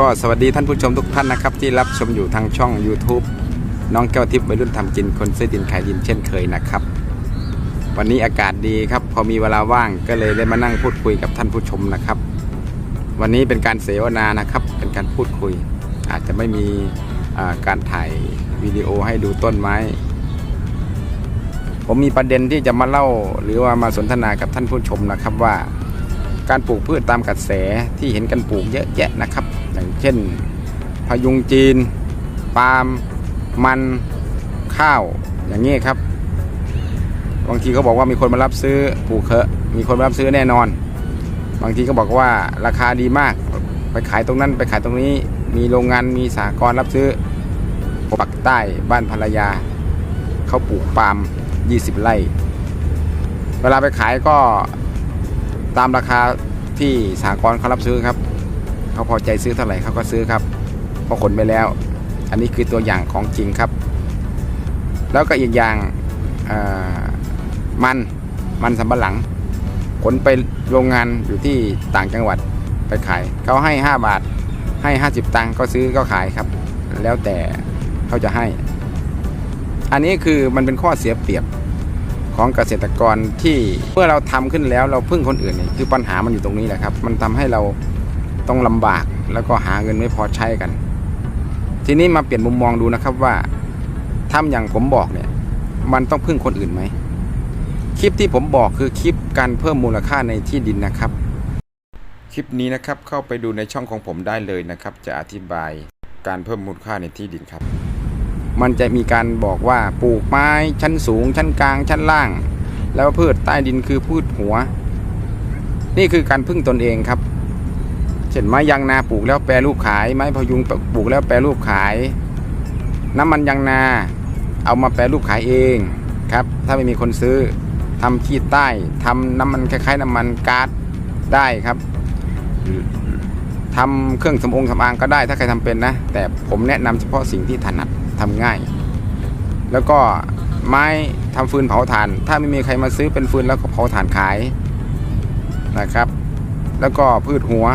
ก็สวัสดีท่านผู้ชมทุกท่านนะครับ ที่รับชมอยู่ทางช่อง YouTube น้องแก้วทิพย์วัยรุ่นทำกินคนซื้อดินขายดินเช่นเคยนะครับ วันนี้อากาศดีครับ พอมีเวลาว่างก็เลยได้มานั่งพูดคุยกับท่านผู้ชมนะครับ วันนี้เป็นการเสวนานะครับ เป็นการพูดคุย อาจจะไม่มีาการถ่ายวิดีโอให้ดูต้นไม้ ผมมีประเด็นที่จะมาเล่าหรือว่ามาสนทนากับท่านผู้ชมนะครับว่า การปลูกพืชตามกระแสที่เห็นกันปลูกเยอะแยะนะครับ อย่างเช่นพยุงจีน ปาล์มมันข้าวอย่างนี้ครับบางทีก็บอกว่ามีคนมารับซื้อปลูกเถอะมีคนมารับซื้อแน่นอน บางทีก็บอกว่าราคาดีมาก ไปขายตรงนั้นไปขายตรงนี้มีโรงงานมีสหกรรับซื้อปักใต้บ้านภรรยาเขาปลูกปาล์ม20 ไร่ เวลาไปขายก็ตามราคาที่สหกรเขารับซื้อครับ เขาพอใจซื้อเท่าไหร่เขาก็ซื้อครับเพราะขนไปแล้ว อันนี้คือตัวอย่างของจริงครับ แล้วก็อีกอย่างเอ่อมันมันสำปะหลัง ขนไปโรงงานอยู่ที่ต่างจังหวัดไปขายเขาให้ 5 บาทให้ 50 ตังค์ก็ซื้อก็ขายครับ แล้วแต่เขาจะให้ อันนี้คือมันเป็นข้อเสียเปรียบของเกษตรกรที่เมื่อเราทำขึ้นแล้วเราพึ่งคนอื่นนี่คือปัญหามันอยู่ตรงนี้แหละครับ มันทำให้เรา ต้องลำบากแล้วก็หาเงินไม่พอใช้กัน ทีนี้มาเปลี่ยนมุมมองดูนะครับว่าทำอย่างผมบอกเนี่ย มันต้องพึ่งคนอื่นไหมคลิปที่ผมบอกคือคลิปการเพิ่มมูลค่าในที่ดินนะครับ คลิปนี้นะครับเข้าไปดูในช่องของผมได้เลยนะครับ จะอธิบายการเพิ่มมูลค่าในที่ดินครับ มันจะมีการบอกว่าปลูกไม้ชั้นสูง ชั้นกลาง ชั้นล่าง แล้วพืชใต้ดินคือพืชหัว นี่คือการพึ่งตนเองครับ ช่นไม้ยางนาปลูกแล้วแปรรูปขาย ไม้พยุงปลูกแล้วแปรรูปขาย น้ำมันยางนา เอามาแปรรูปขายเองครับ ถ้าไม่มีคนซื้อทำขี้ใต้ทำน้ำมันคล้ายๆ น้ำมันก๊าซได้ครับทำเครื่องสำองสำอางก็ได้ถ้าใครทำเป็นนะ แต่ผมแนะนำเฉพาะสิ่งที่ถนัดทำง่าย แล้วก็ไม้ทำฟืนเผาถ่าน ถ้าไม่มีใครมาซื้อเป็นฟืนแล้วก็เผาถ่านขายนะครับ แล้วก็พืชหัว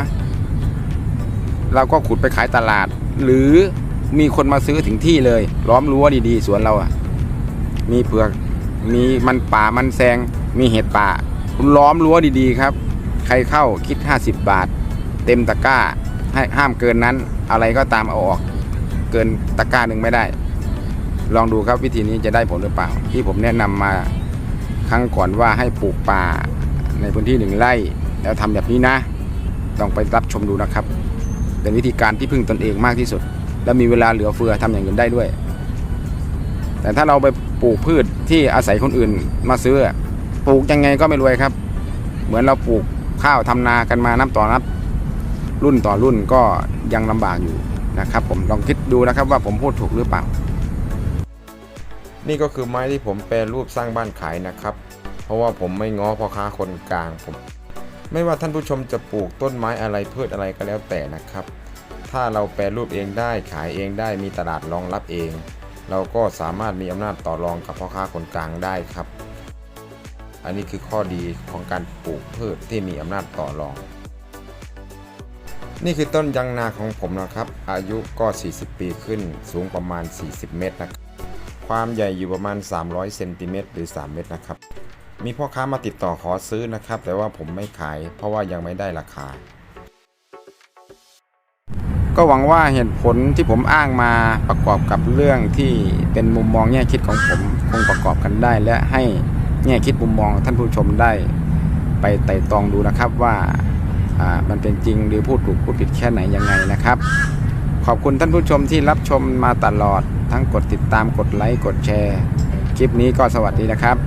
เราก็ขุดไปขายตลาด หรือมีคนมาซื้อถึงที่เลย ล้อมรั้วดีๆ สวนเราอะมีเผือก มีมันป่ามันแซง มีเห็ดป่าคุณล้อมรั้วดีๆครับ ใครเข้าคิด 50 บาท เต็มตะกร้าให้ห้ามเกินนั้น อะไรก็ตามเอาออก เกินตะกร้าหนึ่งไม่ได้ ลองดูครับวิธีนี้จะได้ผลหรือเปล่า ที่ผมแนะนำมาครั้งก่อนว่าให้ปลูกป่าในพื้นที่หนึ่งไร่ แล้วทำแบบนี้นะ ต้องไปรับชมดูนะครับ เป็นวิธีการที่พึ่งตนเองมากที่สุด และมีเวลาเหลือเฟือทำอย่างอื่นได้ด้วย แต่ถ้าเราไปปลูกพืชที่อาศัยคนอื่นมาซื้อปลูกยังไงก็ไม่รวยครับ เหมือนเราปลูกข้าวทำนากันมานับต่อนับ รุ่นต่อรุ่นก็ยังลำบากอยู่นะครับ ผมลองคิดดูนะครับว่าผมพูดถูกหรือเปล่า นี่ก็คือไม้ที่ผมแปรรูปสร้างบ้านขายนะครับ เพราะว่าผมไม่ง้อพ่อค้าคนกลางผม ไม่ว่าท่านผู้ชมจะปลูกต้นไม้อะไรพืชอะไรก็แล้วแต่นะครับ ถ้าเราแปรรูปเองได้ขายเองได้มีตลาดรองรับเอง เราก็สามารถมีอำนาจต่อรองกับพ่อค้าคนกลางได้ครับ อันนี้คือข้อดีของการปลูกพืชที่มีอำนาจต่อรอง นี่คือต้นยางนาของผมนะครับ อายุก็ 40 ปีขึ้นสูงประมาณ 40 เมตรนะครับความใหญ่อยู่ประมาณ 300 เซนติเมตรหรือ 3 เมตรนะครับ มีพ่อค้ามาติดต่อขอซื้อนะครับ แต่ว่าผมไม่ขาย เพราะว่ายังไม่ได้ราคา ก็หวังว่าเหตุผลที่ผมอ้างมาประกอบกับเรื่องที่เป็นมุมมองแง่คิดของผมคงประกอบกันได้ และให้แง่คิดมุมมองท่านผู้ชมได้ ไปไต่ตองดูนะครับว่ามันเป็นจริงหรือพูดถูกพูดผิดแค่ไหนยังไงนะครับ ขอบคุณท่านผู้ชมที่รับชมมาตลอดทั้งกดติดตามกดไลค์กดแชร์ คลิปนี้ก็สวัสดีนะครับ